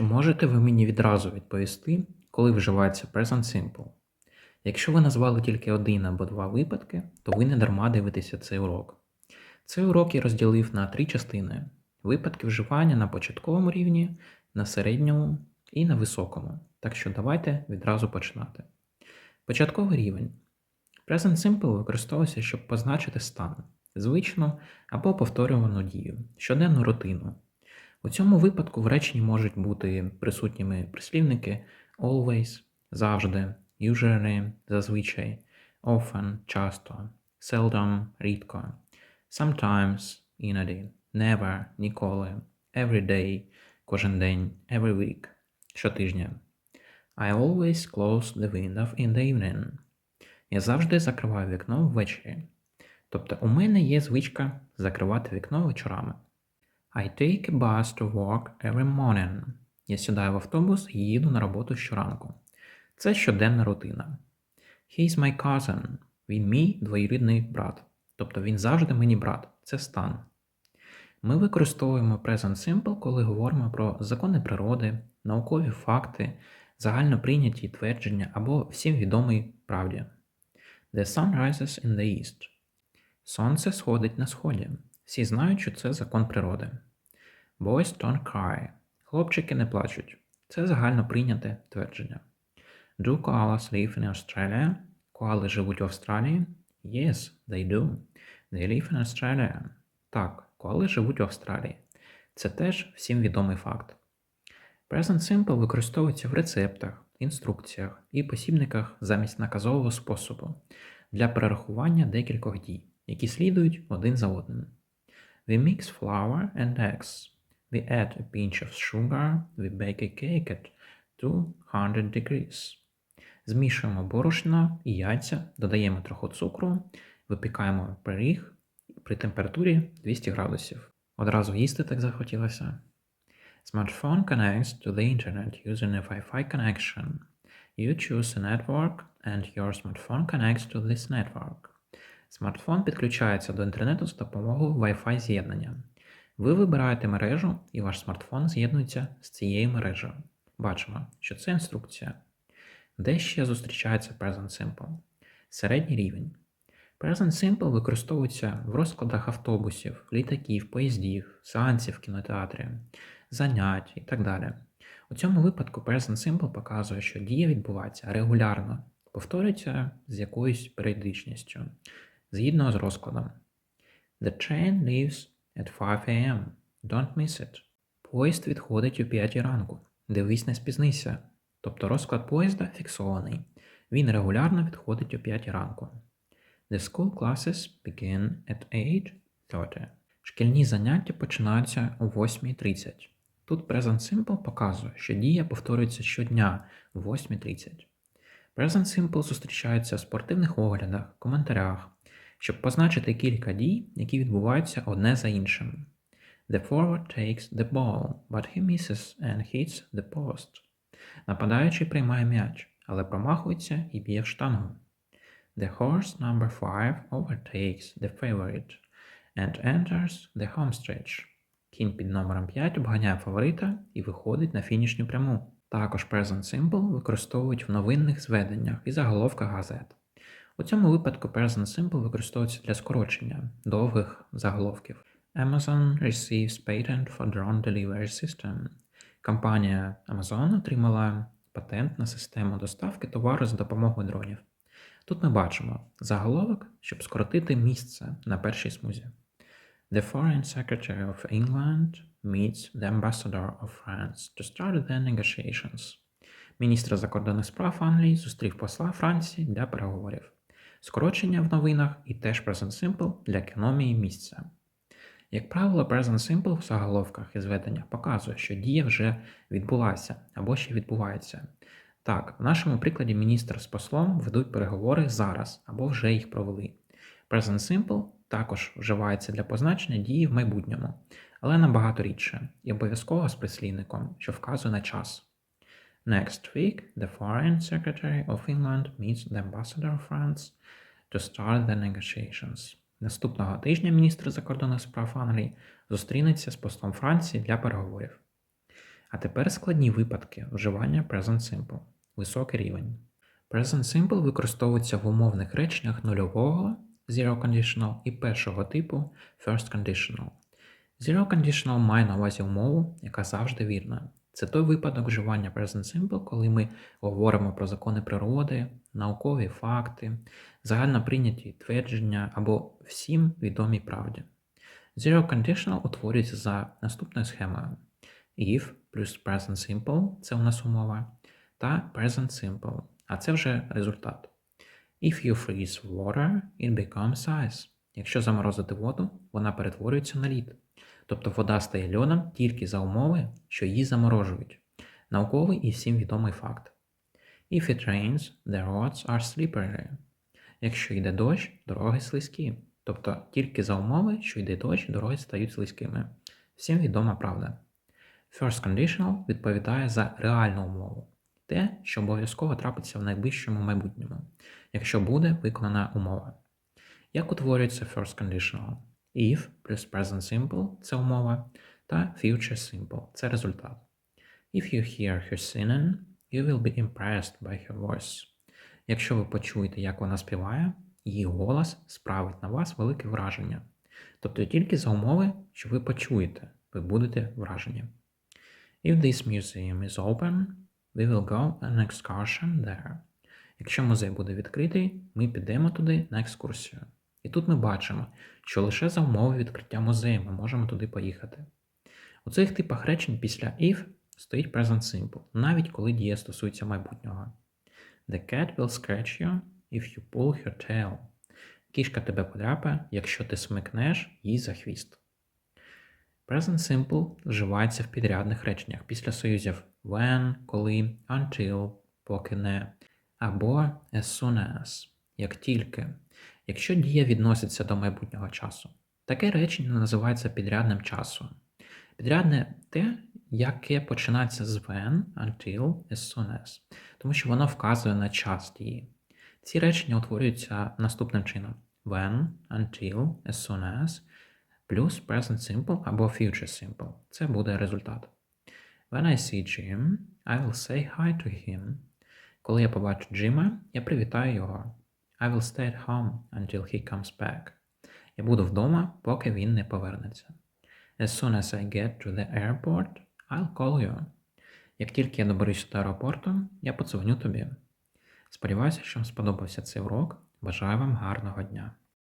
Чи можете ви мені відразу відповісти, коли вживається Present Simple? Якщо ви назвали тільки один або два випадки, то ви не дарма дивитеся цей урок. Цей урок я розділив на три частини: випадки вживання на початковому рівні, на середньому і на високому. Так що давайте відразу починати. Початковий рівень. Present Simple використовується, щоб позначити стан, звичну або повторювану дію, щоденну рутину. У цьому випадку в реченні можуть бути присутніми прислівники always, завжди, usually, зазвичай, often, часто, seldom, рідко, sometimes, іноді, never, ніколи, every day, кожен день, every week, щотижня. I always close the window in the evening. Я завжди закриваю вікно ввечері. Тобто у мене є звичка закривати вікно вечорами. I take a bus to work every morning. Я сідаю в автобус і їду на роботу щоранку. Це щоденна рутина. He's my cousin. Він мій двоюрідний брат. Тобто він завжди мені брат. Це стан. Ми використовуємо Present Simple, коли говоримо про закони природи, наукові факти, загально прийняті твердження або всім відомій правді. The sun rises in the east. Сонце сходить на сході. Всі знають, що це закон природи. Boys don't cry. Хлопчики не плачуть. Це загально прийняте твердження. Do koalas live in Australia? Коали живуть в Австралії? Yes, they do. They live in Australia. Так, коали живуть в Австралії. Це теж всім відомий факт. Present Simple використовується в рецептах, інструкціях і посібниках замість наказового способу для перерахування декількох дій, які слідують один за одним. We mix flour and eggs. We add a pinch of sugar. We bake a cake at 200 degrees. Змішуємо борошно і яйця, додаємо трохи цукру, випікаємо пиріг при температурі 200 градусів. Одразу їсти так захотілося. Smartphone connects to the internet using a Wi-Fi connection. You choose a network and your smartphone connects to this network. Смартфон підключається до інтернету з допомогою Wi-Fi з'єднання. Ви вибираєте мережу, і ваш смартфон з'єднується з цією мережею. Бачимо, що це інструкція. Де ще зустрічається Present Simple? Середній рівень. Present Simple використовується в розкладах автобусів, літаків, поїздів, сеансів в кінотеатрі, занять і так далі. У цьому випадку Present Simple показує, що дія відбувається регулярно, повторюється з якоюсь періодичністю, згідно з розкладом. The train leaves at 5 a.m. Don't miss it. Поїзд відходить о 5 ранку. Дивись, не спізнися. Тобто розклад поїзда фіксований. Він регулярно відходить о 5 ранку. The school classes begin at 8.30. Шкільні заняття починаються о 8.30. Тут Present Simple показує, що дія повторюється щодня о 8.30. Present Simple зустрічається в спортивних оглядах, коментарях, щоб позначити кілька дій, які відбуваються одне за іншим. The forward takes the ball, but he misses and hits the post. Нападаючий приймає м'яч, але промахується і б'є в штангу. The horse number 5 overtakes the favorite and enters the home stretch. Кінь під номером 5 обганяє фаворита і виходить на фінішню пряму. Також Present Simple використовують в новинних зведеннях і заголовках газет. У цьому випадку Present Simple використовується для скорочення довгих заголовків. Amazon receives patent for drone delivery system. Компанія Amazon отримала патент на систему доставки товару за допомогою дронів. Тут ми бачимо заголовок, щоб скоротити місце на першій смузі. The Foreign Secretary of England meets the Ambassador of France to start the negotiations. Міністр закордонних справ Англії зустрів посла Франції для переговорів. Скорочення в новинах і теж Present Simple для економії місця. Як правило, Present Simple в заголовках і зведеннях показує, що дія вже відбулася або ще відбувається. Так, в нашому прикладі міністр з послом ведуть переговори зараз або вже їх провели. Present Simple також вживається для позначення дії в майбутньому, але набагато рідше і обов'язково з прислівником, що вказує на час. Next week, the Foreign Secretary of England meets the Ambassador of France to start the negotiations. Наступного тижня міністр закордонних справ Англії зустрінеться з послом Франції для переговорів. А тепер складні випадки вживання Present Simple. Високий рівень. Present Simple використовується в умовних реченнях нульового Zero Conditional і першого типу First Conditional. Zero Conditional має на увазі умову, яка завжди вірна. Це той випадок вживання Present Simple, коли ми говоримо про закони природи, наукові факти, загально прийняті твердження або всім відомій правді. Zero Conditional утворюється за наступною схемою. If плюс Present Simple це у нас умова, та Present Simple, а це вже результат. If you freeze water, it becomes ice. Якщо заморозити воду, вона перетворюється на лід. Тобто вода стає льодом тільки за умови, що її заморожують. Науковий і всім відомий факт. If it rains, the roads are slippery. Якщо йде дощ, дороги слизькі. Тобто тільки за умови, що йде дощ, дороги стають слизькими. Всім відома правда. First conditional відповідає за реальну умову. Те, що обов'язково трапиться в найближчому майбутньому, якщо буде виконана умова. Як утворюється first conditional? If плюс present simple це умова, та future simple це результат. If you hear her singing, you will be impressed by her voice. Якщо ви почуєте, як вона співає, її голос справить на вас велике враження. Тобто тільки за умови, що ви почуєте, ви будете вражені. If this museum is open, we will go an excursion there. Якщо музей буде відкритий, ми підемо туди на екскурсію. І тут ми бачимо, що лише за умови відкриття музею ми можемо туди поїхати. У цих типах речень після if стоїть present simple, навіть коли дія стосується майбутнього. The cat will scratch you if you pull her tail. Кішка тебе подряпає, якщо ти смикнеш їй за хвіст. Present simple вживається в підрядних реченнях після союзів when, коли, until, поки не, або as soon as, як тільки, якщо дія відноситься до майбутнього часу. Таке речення називається підрядним часом. Підрядне те, яке починається з when, until, as soon as, тому що воно вказує на час дії. Ці речення утворюються наступним чином: when, until, as soon as, плюс present simple або future simple. Це буде результат. When I see Jim, I will say hi to him. Коли я побачу Джима, я привітаю його. I will stay at home until he comes back. Я буду вдома, поки він не повернеться. As soon as I get to the airport, I'll call you. Як тільки я доберуся до аеропорту, я подзвоню тобі. Сподіваюся, що вам сподобався цей урок. Бажаю вам гарного дня!